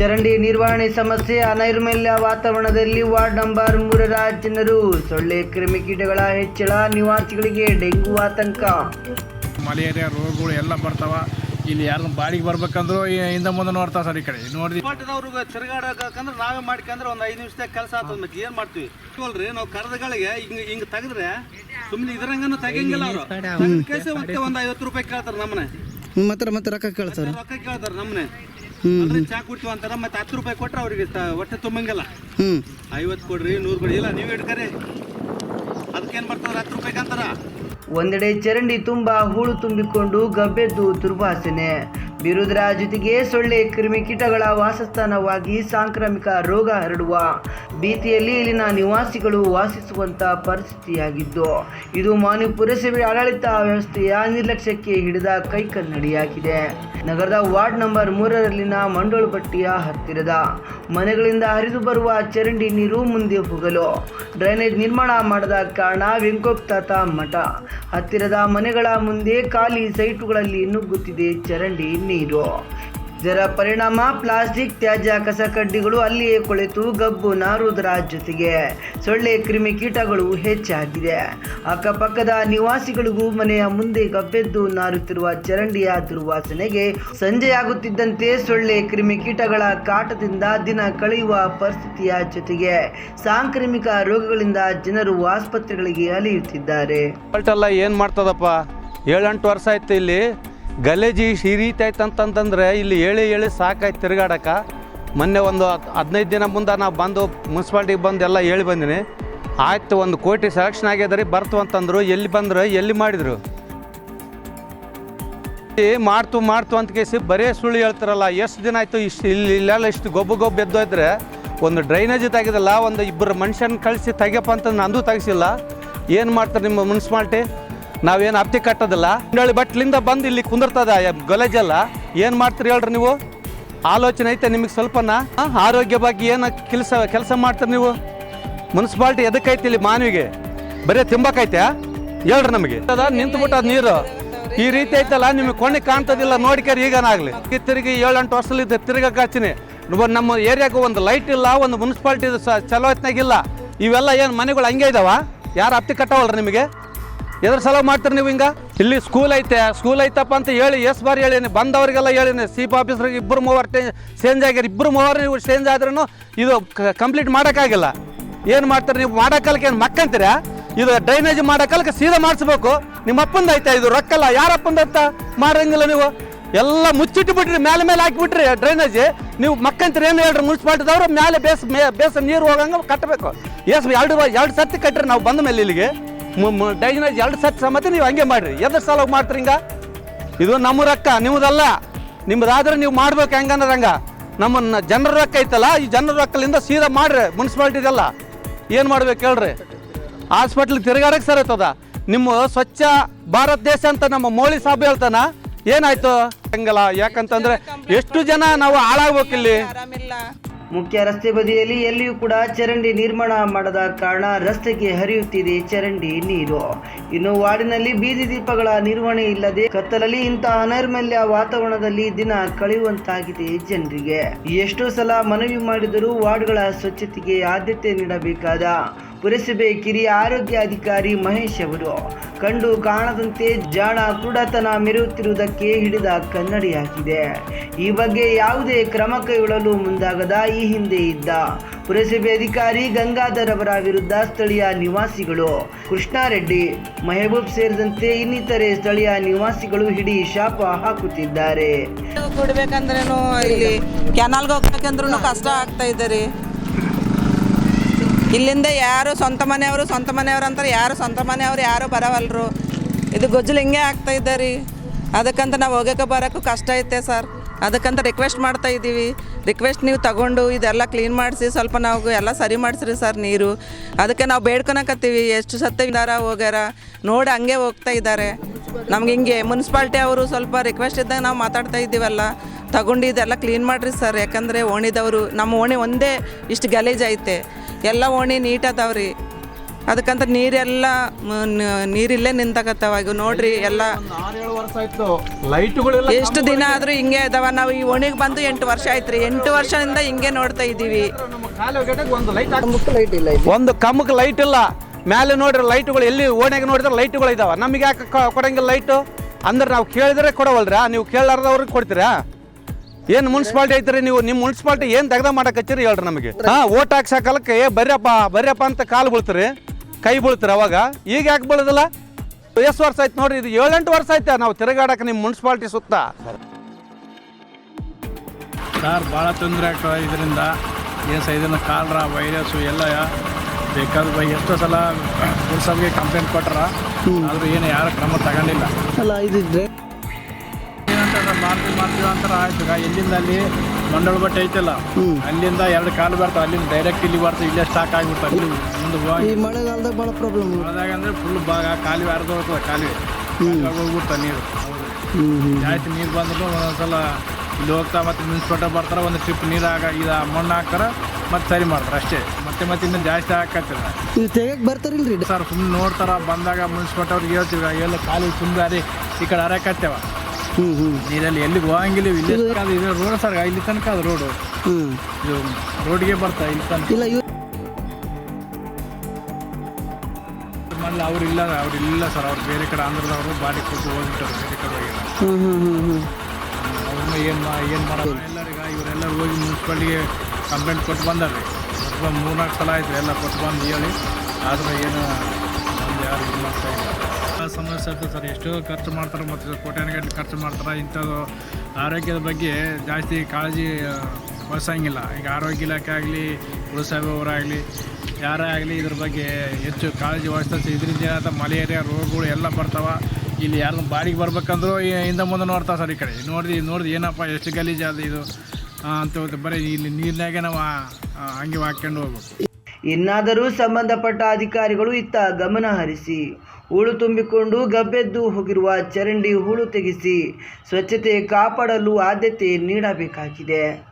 ಚರಂಡಿ ನಿರ್ವಹಣೆ ಸಮಸ್ಯೆ ಅನೈರ್ಮಲ್ಯ ವಾತಾವರಣದಲ್ಲಿ ವಾರ್ಡ್ ನಂಬರ್ ಮೂರರ ಜನರು ಸೊಳ್ಳೆ ಕ್ರಿಮಿಕೀಟಗಳ ಹೆಚ್ಚಳ ನಿವಾಸಿಗಳಿಗೆ ಡೆಂಗು ಆತಂಕ. ಮಲೇರಿಯಾ ರೋಗಗಳು ಎಲ್ಲ ಬರ್ತಾವ. ಇಲ್ಲಿ ಯಾರು ಬಾಡಿಗೆ ಬರ್ಬೇಕಂದ್ರೂ ಹಿಂದೆ ಮುಂದೆ ನೋಡ್ತಾವ ಸರ್ ಈ ಕಡೆ. ನೋಡಿ ಪಾಟದವ್ರಿಗೆ ತಿರುಗಾಡಕಂದ್ರೆ ನಾವೇ ಮಾಡ್ಕಂದ್ರೆ ಒಂದು ಐದು ನಿಮಿಷದಾಗ ಕೆಲಸ ಆಗ್ತದ ಮತ್ತೆ ಏನು ಮಾಡ್ತೀವಿ? ಅಲ್ರಿ ನಾವು ಕರೆದಗಳಿಗೆ ಹಿಂಗೆ ಹಿಂಗೆ ತೆಗೆದ್ರೆ ಸುಮ್ಮನೆ ಇದ್ರಂಗನು ತೆಗಂಗಿಲ್ಲ ಅವರು. ಕೇಸ ಮತ್ತೆ ಒಂದು ಐವತ್ತು ರೂಪಾಯಿ ಕೇಳ್ತಾರೆ ನಮ್ಮನೆ. ಮತ್ತೆ ಮತ್ತೆ ರೊಕ್ಕ ಕೇಳ್ತಾರ ರೊಕ್ಕ ಕೇಳ್ತಾರೆ ನಮ್ಮನೆ ಅಂದ್ರೆ ಚಾ ಕುಡ್ತೀವಿ ಅಂತಾರ ಮತ್ತೆ ಹತ್ತು ರೂಪಾಯಿ ಕೊಟ್ರೆ ಅವ್ರಿಗೆ ತ- ಹೊಟ್ಟೆ ತುಂಬಂಗಿಲ್ಲ. ಹ್ಞೂ ಐವತ್ತು ಕೊಡ್ರಿ ನೂರು ಕೊಡಿ ಇಲ್ಲ ನೀವು ಇಟ್ಕರಿ ಅದಕ್ಕೇನು ಬರ್ತದ ಹತ್ತು ರೂಪಾಯಿ ಅಂತಾರ? ಒಂದೆಡೆ ಚರಂಡಿ ತುಂಬ ಹೂಳು ತುಂಬಿಕೊಂಡು ಗಬ್ಬೆದ್ದು ದುರ್ವಾಸನೆ. ಬಿರುದರ ಜೊತೆಗೆ ಸೊಳ್ಳೆ ಕ್ರಿಮಿಕೀಟಗಳ ವಾಸಸ್ಥಾನವಾಗಿ ಸಾಂಕ್ರಾಮಿಕ ರೋಗ ಹರಡುವ ಭೀತಿಯಲ್ಲಿ ಇಲ್ಲಿನ ನಿವಾಸಿಗಳು ವಾಸಿಸುವಂತ ಪರಿಸ್ಥಿತಿಯಾಗಿದ್ದು, ಇದು ಮಾನ್ಯ ಪುರಸಭೆ ಆಡಳಿತ ವ್ಯವಸ್ಥೆಯ ನಿರ್ಲಕ್ಷ್ಯಕ್ಕೆ ಹಿಡಿದ ಕೈಕನ್ನಡಿಯಾಗಿದೆ. ನಗರದ ವಾರ್ಡ್ ನಂಬರ್ ಮೂರರಲ್ಲಿನ ಮಂಡೋಳುಪಟ್ಟಿಯ ಹತ್ತಿರದ ಮನೆಗಳಿಂದ ಹರಿದು ಬರುವ ಚರಂಡಿ ನೀರು ಮುಂದೆ ಹೋಗಲು ಡ್ರೈನೇಜ್ ನಿರ್ಮಾಣ ಮಾಡದ ಕಾರಣ ವೆಂಕೋಪ್ತಾತ ಮಠ ಹತ್ತಿರದ ಮನೆಗಳ ಮುಂದೆ ಖಾಲಿ ಸೈಟುಗಳಲ್ಲಿ ನುಗ್ಗುತ್ತಿದೆ ಚರಂಡಿ ನೀರು ಇದರ ಪರಿಣಾಮ ಪ್ಲಾಸ್ಟಿಕ್ ತ್ಯಾಜ್ಯ ಕಸ ಕಡ್ಡಿಗಳು ಅಲ್ಲಿಯೇ ಕೊಳೆತು ಗಬ್ಬು ನಾರುದರ ಜೊತೆಗೆ. ಸೊಳ್ಳೆ ಕ್ರಿಮಿಕೀಟಗಳು ಹೆಚ್ಚಾಗಿದೆ. ಅಕ್ಕಪಕ್ಕದ ನಿವಾಸಿಗಳಿಗೂ ಮನೆಯ ಮುಂದೆ ಗಬ್ಬೆದ್ದು ನಾರುತ್ತಿರುವ ಚರಂಡಿಯ ದುರ್ವಾಸನೆಗೆ ಸಂಜೆಯಾಗುತ್ತಿದ್ದಂತೆ ಸೊಳ್ಳೆ ಕ್ರಿಮಿಕೀಟಗಳ ಕಾಟದಿಂದ ದಿನ ಕಳೆಯುವ ಪರಿಸ್ಥಿತಿಯ ಜೊತೆಗೆ ಸಾಂಕ್ರಾಮಿಕ ರೋಗಗಳಿಂದ ಜನರು ಆಸ್ಪತ್ರೆಗಳಿಗೆ ಅಲೆಯುತ್ತಿದ್ದಾರೆ. ಏನು ಮಾಡ್ತದಪ್ಪ? ಏಳೆಂಟು ವರ್ಷ ಆಯ್ತು ಇಲ್ಲಿ. ಗಲೇಜಿ ಈ ರೀತಿ ಆಯ್ತು ಅಂತಂತಂದ್ರೆ ಇಲ್ಲಿ ಹೇಳಿ ಹೇಳಿ ಸಾಕಾಯ್ತು ತಿರುಗಾಡಕ. ಮೊನ್ನೆ ಒಂದು ಹದಿನೈದು ದಿನ ಮುಂದೆ ನಾವು ಬಂದು ಮುನ್ಸಿಪಾಲ್ಟಿಗೆ ಬಂದು ಎಲ್ಲ ಹೇಳಿ ಬಂದಿನಿ. ಆಯ್ತು, ಒಂದು ಕೋಟಿ ಸೆಲೆಕ್ಷನ್ ಆಗ್ಯದ್ರಿ ಬರ್ತು ಅಂತಂದ್ರು. ಎಲ್ಲಿ ಬಂದ್ರು ಎಲ್ಲಿ ಮಾಡಿದ್ರು? ಮಾಡ್ತು ಮಾಡ್ತು ಅಂತ ಕೇಸಿ ಬರೇ ಸುಳ್ಳು ಹೇಳ್ತಾರಲ್ಲ. ಎಷ್ಟು ದಿನ ಆಯ್ತು ಇಷ್ಟು, ಇಲ್ಲಿ, ಇಲ್ಲೆಲ್ಲ ಇಷ್ಟು ಗೊಬ್ಬು ಗೊಬ್ಬು ಎದ್ದೋದ್ರೆ ಒಂದು ಡ್ರೈನೇಜ್ ತೆಗೆದಲ್ಲ, ಒಂದು ಇಬ್ಬರು ಮನುಷ್ಯನ ಕಳಿಸಿ ತೆಗಿಯಪ್ಪ ಅಂತ ನಂದು ತೆಗಿಸಿಲ್ಲ. ಏನು ಮಾಡ್ತಾರೆ ನಿಮ್ಮ ಮುನ್ಸಿಪಾಲ್ಟಿ? ನಾವೇನು ಅಪ್ತಿ ಕಟ್ಟೋದಿಲ್ಲ. ಹಿಂಡಳಿ ಬಟ್ಲಿಂದ ಬಂದು ಇಲ್ಲಿ ಕುಂದಿರ್ತದ ಗಲೇಜೆಲ್ಲ. ಏನು ಮಾಡ್ತೀರಿ ಹೇಳ್ರಿ ನೀವು? ಆಲೋಚನೆ ಐತೆ ನಿಮಗೆ ಸ್ವಲ್ಪನ? ಆರೋಗ್ಯ ಬಗ್ಗೆ ಏನು ಕೆಲಸ ಕೆಲಸ ಮಾಡ್ತೀರಿ ನೀವು? ಮುನ್ಸಿಪಾಲ್ಟಿ ಎದಕ್ಕೈತಿ ಇಲ್ಲಿ ಮಾನವಿಗೆ? ಬರೀ ತಿಂಬಕೈತೆ ಹೇಳ್ರಿ ನಮಗೆ. ಅದ ನಿಂತುಬಿಟ್ಟದ ನೀರು. ಈ ರೀತಿ ಐತಲ್ಲ, ನಿಮಗೆ ಕೊಂಡಿ ಕಾಣ್ತದಿಲ್ಲ ನೋಡಿಕರಿ ಈಗನಾಗಲಿ ತಿರುಗಿ ಏಳೆಂಟು ವರ್ಷದಲ್ಲಿ ತಿರುಗಕ್ಕೆ ಹಚ್ಚಿನಿ ನಮ್ಮ- ಏರಿಯಾಗೂ ಒಂದು ಲೈಟ್ ಇಲ್ಲ, ಒಂದು ಮುನ್ಸಿಪಾಲ್ಟಿ ಚಲೋ ಹೊತ್ನಾಗಿಲ್ಲ ಇವೆಲ್ಲ ಏನು ಮನೆಗಳು ಹಂಗೆ ಇದಾವ? ಯಾರು ಅಪ್ತಿ ಕಟ್ಟವಲ್ರಿ ನಿಮಗೆ? ಎದ್ರ ಸಲ ಮಾಡ್ತೀರಿ ನೀವು ಹಿಂಗ? ಇಲ್ಲಿ ಸ್ಕೂಲ್ ಐತೆ ಸ್ಕೂಲ್ ಐತಪ್ಪ ಅಂತ ಹೇಳಿ ಎಸ್ ಬಾರಿ ಹೇಳೀನಿ. ಬಂದವರಿಗೆಲ್ಲ ಹೇಳೀನಿ. ಸೀಪ್ ಆಫೀಸ್ರಿಗೆ ಇಬ್ಬರು ಮೂವರ್ ಚೇಂಜ್ ಆಗ್ಯಾರ ಇಬ್ಬರು ಮೂವರು ನೀವು ಚೇಂಜ್ ಆದ್ರೂ ಇದು ಕಂಪ್ಲೀಟ್ ಮಾಡೋಕ್ಕಾಗಿಲ್ಲ. ಏನು ಮಾಡ್ತಾರೆ ನೀವು? ಮಾಡೋಕ್ಕಲ್ಕ ಏನು ಮಕ್ಕಂತೀರ? ಇದು ಡ್ರೈನೇಜ್ ಮಾಡೋಕ್ಕಲ್ಕ ಸೀದಾ ಮಾಡಿಸ್ಬೇಕು. ನಿಮ್ಮ ಅಪ್ಪಂದು ಐತೆ, ಇದು ರೊಕ್ಕಲ್ಲ. ಯಾರ ಅಪ್ಪಂದ ಅಂತ ಮಾಡಂಗಿಲ್ಲ ನೀವು. ಎಲ್ಲ ಮುಚ್ಚಿಟ್ಟು ಬಿಟ್ರಿ ಮೇಲೆ ಮೇಲೆ ಹಾಕಿಬಿಟ್ರಿ ಡ್ರೈನೇಜ್ ನೀವು ಮಕ್ಕಂತೀರಿ, ಏನು ಹೇಳ್ರಿ? ಮುನ್ಸಿಪಾಲ್ಟಿದವ್ರು ಮೇಲೆ ಬೇಸ್, ಮೇ, ಬೇಸ್ ನೀರು ಹೋಗಂಗೆ ಕಟ್ಟಬೇಕು. ಎಸ್, ಎರಡು ಎರಡು ಸರ್ತಿ ಕಟ್ಟಿರಿ. ನಾವು ಬಂದ ಮೇಲೆ ಇಲ್ಲಿಗೆ. ಡ್ರೈನೇಜ್ ಎರಡು ಸತ್ ಸಮೇತ ನೀವು ಹಂಗೆ ಮಾಡ್ರಿ. ಎದ್ರ ಸಲ ಮಾಡ್ತೀರಿ ಹಿಂಗ? ಇದು ನಮ್ಮ ರೊಕ್ಕ ನಿಮ್ಮದಲ್ಲ ನಿಮ್ಮದಾದ್ರೆ ನೀವು ಮಾಡ್ಬೇಕು ಹೆಂಗಂದ್ರೆ ಹಂಗ ನಮ್ಮ ಜನರ ರೊಕ್ಕ ಐತಲ್ಲ ಈ ಜನರ ರೊಕ್ಕಲಿಂದ ಸೀದಾ ಮಾಡ್ರಿ ಮುನ್ಸಿಪಾಲ್ಟಿದೆಲ್ಲ. ಏನು ಮಾಡ್ಬೇಕು ಹೇಳ್ರಿ? ಹಾಸ್ಪಿಟ್ಲಿಗೆ ತಿರುಗಾಡಕ್ಕೆ ಸರ್ ಆಯ್ತದ. ನಿಮ್ಮ ಸ್ವಚ್ಛ ಭಾರತ ದೇಶ ಅಂತ ನಮ್ಮ ಮೋಳಿ ಸಾಬ್ ಹೇಳ್ತಾನ. ಏನಾಯ್ತು? ಹಂಗಲ್ಲ ಯಾಕಂತಂದ್ರೆ ಎಷ್ಟು ಜನ ನಾವು ಹಾಳಾಗ್ಬೇಕು ಇಲ್ಲಿ ಮುಖ್ಯ ರಸ್ತೆ ಬದಿಯಲ್ಲಿ ಎಲ್ಲಿಯೂ ಕೂಡ ಚರಂಡಿ ನಿರ್ಮಾಣ ಮಾಡದ ಕಾರಣ ರಸ್ತೆಗೆ ಹರಿಯುತ್ತಿದೆ ಚರಂಡಿ ನೀರು. ಇನ್ನು ವಾರ್ಡಿನಲ್ಲಿ ಬೀದಿ ದೀಪಗಳ ನಿರ್ವಹಣೆ ಇಲ್ಲದೆ ಕತ್ತಲಲ್ಲಿ ಇಂತಹ ಅನೈರ್ಮಲ್ಯ ವಾತಾವರಣದಲ್ಲಿ ದಿನ ಕಳೆಯುವಂತಾಗಿದೆ ಜನರಿಗೆ. ಎಷ್ಟೋ ಸಲ ಮನವಿ ಮಾಡಿದರೂ ವಾರ್ಡ್ಗಳ ಸ್ವಚ್ಛತೆಗೆ ಆದ್ಯತೆ ನೀಡಬೇಕಾದ ಪುರಸಭೆ ಕಿರಿಯ ಆರೋಗ್ಯಾಧಿಕಾರಿ ಮಹೇಶ್ ಅವರು, ಕಂಡು ಕಾಣದಂತೆ ಜಾಣ ಕುಡತನ ಮೆರೆಯುತ್ತಿರುವುದಕ್ಕೆ ಹಿಡಿದ ಕನ್ನಡಿಯಾಗಿದೆ. ಈ ಬಗ್ಗೆ ಯಾವುದೇ ಕ್ರಮ ಕೈಗೊಳ್ಳಲು ಮುಂದಾಗದ ಈ ಹಿಂದೆ ಇದ್ದ ಪುರಸಭೆ ಅಧಿಕಾರಿ ಗಂಗಾಧರ್ ಅವರ ವಿರುದ್ಧ ಸ್ಥಳೀಯ ನಿವಾಸಿಗಳು, ಕೃಷ್ಣಾರೆಡ್ಡಿ, ಮೆಹಬೂಬ್ ಸೇರಿದಂತೆ ಇನ್ನಿತರೆ ಸ್ಥಳೀಯ ನಿವಾಸಿಗಳು ಹಿಡಿ ಶಾಪ ಹಾಕುತ್ತಿದ್ದಾರೆ. ಇಲ್ಲಿ ಕೆನಾಲ್ಗೆ ಹೋಗ್ಬೇಕಂದ್ರೂ ಕಷ್ಟ ಆಗ್ತಾ ಇದ್ದಾರೆ ಇಲ್ಲಿಂದ ಯಾರು ಸ್ವಂತ ಮನೆಯವರು ಸ್ವಂತ ಮನೆಯವ್ರು ಅಂತಾರೆ, ಯಾರು ಸ್ವಂತ ಮನೆಯವ್ರು ಯಾರು ಬರವಲ್ರು. ಇದು ಗೊಜ್ಜಲು ಹಿಂಗೆ ಆಗ್ತಾ ಇದ್ದ ರೀ. ಅದಕ್ಕಂತ ನಾವು ಹೋಗೋಕೆ ಬರೋಕ್ಕೂ ಕಷ್ಟ ಐತೆ ಸರ್. ಅದಕ್ಕಂತ ರಿಕ್ವೆಸ್ಟ್ ಮಾಡ್ತಾ ಇದ್ದೀವಿ. ರಿಕ್ವೆಸ್ಟ್ ನೀವು ತಗೊಂಡು ಇದೆಲ್ಲ ಕ್ಲೀನ್ ಮಾಡಿಸಿ, ಸ್ವಲ್ಪ ನಾವು ಎಲ್ಲ ಸರಿ ಮಾಡಿಸ್ರಿ ಸರ್ ನೀರು. ಅದಕ್ಕೆ ನಾವು ಬೇಡ್ಕೊಳಕತ್ತೀವಿ ಎಷ್ಟು ಸತ್ತ ಇದಾರ ಹೋಗ್ಯಾರ, ನೋಡಿ ಹಂಗೆ ಹೋಗ್ತಾ ಇದ್ದಾರೆ. ನಮ್ಗೆ ಹಿಂಗೆ ಮುನ್ಸಿಪಾಲ್ಟಿ ಅವರು ಸ್ವಲ್ಪ ರಿಕ್ವೆಸ್ಟ್ ಇದ್ದಾಗ ನಾವು ಮಾತಾಡ್ತಾ ಇದ್ದೀವಲ್ಲ. ತಗೊಂಡು ಇದೆಲ್ಲ ಕ್ಲೀನ್ ಮಾಡಿರಿ ಸರ್. ಯಾಕಂದರೆ ಓಣಿದವರು, ನಮ್ಮ ಓಣಿ ಒಂದೇ ಇಷ್ಟು ಗಲೇಜ್ ಐತೆ. ಎಲ್ಲ ಓಣಿ ನೀಟ್ ರೀ ಅದಕ್ಕಂತ ನೀರೆಲ್ಲ ನೀರಿಲ್ಲೇ ನಿಂತಾಗತ್ತವ ಈಗ ನೋಡ್ರಿ ಎಲ್ಲ ಎಷ್ಟು ದಿನ ಆದ್ರೂ ಹಿಂಗೆ ಇದಾವ ನಾವು ಈ ಓಣಿಗೆ ಬಂದು ಎಂಟು ವರ್ಷ ಆಯ್ತು ರೀ ಎಂಟು ವರ್ಷದಿಂದ ಹಿಂಗೆ ನೋಡ್ತಾ ಇದೀವಿ ಒಂದು ಲೈಟ್ ಲೈಟ್ ಇಲ್ಲ ಇದು ಒಂದು ಕಮ್ಮಕ್ಕೆ ಲೈಟ್ ಇಲ್ಲ. ಮೇಲೆ ನೋಡ್ರಿ ಲೈಟ್ಗಳು ಎಲ್ಲಿ ಓಣ್ಯಾಗ ನೋಡಿದ್ರೆ ಲೈಟ್ಗಳು ಇದಾವ ನಮಗೆ ಯಾಕೆ ಕ- ಕೊಡಂಗಿಲ್ಲ ಲೈಟು ಅಂದ್ರೆ ನಾವು ಕೇಳಿದ್ರೆ ಕೊಡವಲ್ರಾ? ನೀವು ಕೇಳಾರ್ದವ್ರಿಗೆ ಕೊಡ್ತೀರಾ? ಏನು ಮುನ್ಸಿಪಾಲ್ಟಿ ಐತ್ರಿ ನೀವು? ನಿಮ್ಮ ಮುನ್ಸಿಪಾಲ್ಟಿ ಏನು ತೆಗ್ದ ಮಾಡಕತ್ತೀರಿ ಹೇಳ್ರಿ ನಮಗೆ. ಹಾ ಓಟ್ ಹಾಕ್ಸೋ ಕಾಲಕ್ಕೆ ಏ ಬರ್ಯಪ್ಪ ಬರ್ಯಪ್ಪ ಅಂತ ಕಾಲು ಬೀಳ್ತೀರಿ. ಕೈ ಬೀಳ್ತೀರಿ ಅವಾಗ. ಈಗ ಯಾಕೆ ಬೀಳೋದಿಲ್ಲ? ಎಷ್ಟು ವರ್ಷ ಆಯ್ತು ನೋಡ್ರಿ ಇದು ಏಳೆಂಟು ವರ್ಷ ಆಯ್ತಾ ನಾವು ತಿರುಗಾಡಕ್ಕೆ ನಿಮ್ಮ ಮುನ್ಸಿಪಾಲ್ಟಿ ಸುತ್ತ? ಸರ್ ಭಾಳ ತೊಂದರೆ ಆಗ್ತದೆ ಇದರಿಂದ ಏನು ಸಹ ಇದನ್ನು ಕಾಲ್ರ ವೈರಸ್ಸು ಎಲ್ಲ ಬೇಕಾದ ಬೈ ಎಷ್ಟೋ ಸಲ ಪುರಸಭೆಗೆ ಕಂಪ್ಲೇಂಟ್ ಕೊಟ್ರ ಆದರೂ ಏನು ಯಾರು ಕ್ರಮ ತಗೊಂಡಿಲ್ಲ. ಅಲ್ಲ ಇದು ಡ್ರೈ ಏನಂತ ಸರ್ ಮಾಡ್ತೀವಿ ಮಾಡ್ತೀವಿ ಅಂತಾರೆ ಆಯ್ತು. ಎಲ್ಲಿಂದ ಅಲ್ಲಿ ಮಂಡಳ ಬಟ್ಟೆ ಐತಲ್ಲ ಅಲ್ಲಿಂದ ಎರಡು ಕಾಲು ಬರ್ತಾವೆ. ಅಲ್ಲಿಂದ ಡೈರೆಕ್ಟ್ ಇಲ್ಲಿ ಬರ್ತಾವೆ. ಇಲ್ಲೇ ಸ್ಟಾಕ್ ಆಗಿಬಿಡ್ತಾವೆ. ಇಲ್ಲಿ ಮುಂದೆ ಈ ಹೋಗಿ ಮಳೆಗಾಲದಾಗ ಭಾಳ ಪ್ರಾಬ್ಲಮ್ ಒಳದಾಗ ಅಂದರೆ ಫುಲ್ ಭಾಗ ಕಾಲುವೆ ಅರ್ಧ ಹೋಗ್ತದೆ ಕಾಲುವೆ. ಹೋಗ್ಬಿಟ್ಟ ಹೋಗ್ಬಿಡ್ತಾವೆ ನೀರು? ಜಾಸ್ತಿ ನೀರು ಬಂದ್ರು ಒಂದೊಂದ್ಸಲ ಇಲ್ಲಿ ಹೋಗ್ತಾ ಮತ್ತೆ ಮುನ್ಸಿಪಾಲ್ಟಿ ಬರ್ತಾರೆ ಒಂದು ಟ್ರಿಪ್ ನೀರು ಆಗ ಇದು ಮಣ್ಣು ಹಾಕ್ತಾರೆ ಮತ್ತೆ ಸರಿ ಮಾಡ್ತಾರೆ ಅಷ್ಟೇ. ಮತ್ತೆ ಮತ್ತೆ ಇನ್ನೂ ಜಾಸ್ತಿ ಹಾಕತ್ತಿಲ್ಲ ತೆಗಿಯಕ್ಕೆ ಬರ್ತಾರಿಲ್ರಿ? ಸರ್ ಸುಮ್ಮನೆ ನೋಡ್ತಾರ ಬಂದಾಗ ಮುನ್ಸಿಪಾಲ್ಟಿ ಅವ್ರಿಗೆ ಹೇಳ್ತೀವಿ ಎಲ್ಲ ಖಾಲಿ ತುಂಬ ಅದೇ ಈ ಕಡೆ ಹರಕತ್ತೇವ ನೀರಲ್ಲಿ ಎಲ್ಲಿಗೆ ಹೋಗಂಗಿಲ್ಲ ಇಲ್ಲಿ ರೋಡ್ ಸರ್ ಇಲ್ಲಿ ತನಕ ಅದು ರೋಡು ಇದು ರೋಡ್ಗೆ ಬರ್ತಾ ಇಲ್ಲಿ ತನಕ. ಇಲ್ಲ ಇವ್ ಮಾಡಲಿ ಅವ್ರು ಇಲ್ಲ ಅವ್ರು ಇಲ್ಲ ಸರ್ ಅವ್ರು ಬೇರೆ ಕಡೆ ಆಂಧ್ರದವರು ಬಾಡಿ ಕೊಟ್ಟು ಹೋಗ್ಬಿಟ್ಟಾರೆ ಬೇರೆ ಕಡೆ ಹೋಗಿಲ್ಲ ಅವ್ರನ್ನ ಏನು ಮಾ ಏನು ಮಾಡೋದು ಎಲ್ಲರಿಗ ಇವರೆಲ್ಲರೂ ಹೋಗಿ ಮುನ್ಸಿಪಾಲ್ಟಿಗೆ ಕಂಪ್ಲೇಂಟ್ ಕೊಟ್ಟು ಬಂದಾರ್ರಿ. ಮೂರ್ನಾಲ್ಕು ಸಲ ಆಯ್ತು ಎಲ್ಲ ಕೊಟ್ಟು ಬಂದು ಹೇಳಿ. ಆದ್ರೆ ಏನು ಯಾರು ಸಮಸ್ಯೆ ಇರ್ತದೆ ಸರ್. ಎಷ್ಟೋ ಖರ್ಚು ಮಾಡ್ತಾರೆ ಮತ್ತು ಕೋಟ್ಯಾನುಗಟ್ಟಲೆ ಖರ್ಚು ಮಾಡ್ತಾರೆ. ಇಂಥದ್ದು ಆರೋಗ್ಯದ ಬಗ್ಗೆ ಜಾಸ್ತಿ ಕಾಳಜಿ ವಹಿಸಂಗಿಲ್ಲ. ಈಗ ಆರೋಗ್ಯ ಇಲಾಖೆ ಆಗಲಿ ಪುರಸಭೆಯವರಾಗಲಿ ಯಾರೇ ಆಗಲಿ ಇದ್ರ ಬಗ್ಗೆ ಹೆಚ್ಚು ಕಾಳಜಿ ವಹಿಸ್ತಾರೆ ಇದರಿಂದ ಮಲೇರಿಯಾ ರೋಗಗಳು ಎಲ್ಲ ಬರ್ತಾವ. ಇಲ್ಲಿ ಯಾರನ್ನ ಬಾಡಿಗೆ ಬರ್ಬೇಕಂದ್ರೂ ಹಿಂದೆ ಮುಂದೆ ನೋಡ್ತಾವೆ ಸರ್ ಈ ಕಡೆ. ನೋಡಿದ್ವಿ ನೋಡಿದ್ವಿ ಏನಪ್ಪ ಎಷ್ಟು ಗಲೀಜಾದ ಇದು ಅಂತ ಬರೀ ಇಲ್ಲಿ ನೀರಿನಾಗೆ ನಾವು ಹಂಗೆ ಹಾಕ್ಕೊಂಡು ಹೋಗ್ಬೇಕು. ಇನ್ನಾದರೂ ಸಂಬಂಧಪಟ್ಟ ಅಧಿಕಾರಿಗಳು ಇತ್ತ ಗಮನ ಹರಿಸಿ ಹೂಳು ತುಂಬಿಕೊಂಡು ಗಬ್ಬೆದ್ದು ಹೋಗಿರುವ ಚರಂಡಿ ಹೂಳು ತೆಗೆಸಿ ಸ್ವಚ್ಛತೆ ಕಾಪಾಡಲು ಆದ್ಯತೆ ನೀಡಬೇಕಾಗಿದೆ.